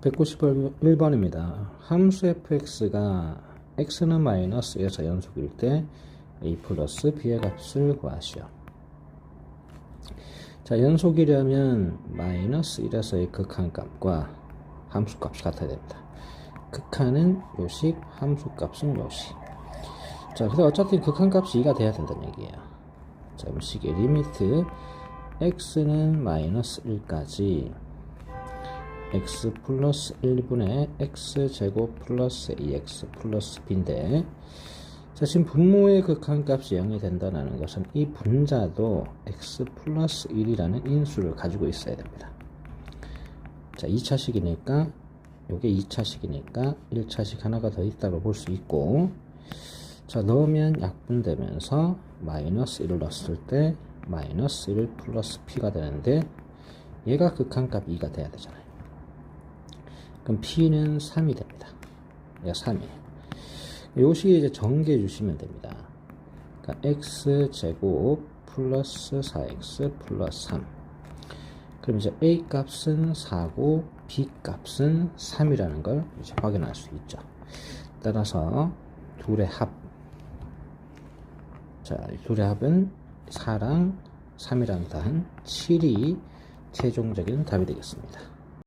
191번입니다. 함수 fx가 x는 마이너스 1에서 연속일 때 a 플러스 b의 값을 구하시오. 자, 연속이려면 마이너스 1에서의 극한 값과 함수 값이 같아야 됩니다. 극한은 요식, 함수 값은 요식. 자, 근데 어차피 극한 값이 2가 돼야 된다는 얘기예요. 자, 음식의 리미트 x는 마이너스 1까지 x 플러스 1분의 x제곱 플러스 2x 플러스 b인데 자 지금 분모의 극한값이 0이 된다는 것은 이 분자도 x 플러스 1이라는 인수를 가지고 있어야 됩니다. 자 2차식이니까 요게 2차식이니까 1차식 하나가 더 있다고 볼 수 있고 자 넣으면 약분되면서 마이너스 1을 넣었을 때 마이너스 1 플러스 p가 되는데 얘가 극한값 2가 돼야 되잖아요. 그럼 p는 3이 됩니다. 얘가 3이에요. 요 식에 이제 정개해 주시면 됩니다. 그러니까 x 제곱 플러스 4x 플러스 3. 그럼 이제 a 값은 4고 b 값은 3이라는 걸 이제 확인할 수 있죠. 따라서 둘의 합. 자, 둘의 합은 4랑 3이랑 더한 7이 최종적인 답이 되겠습니다.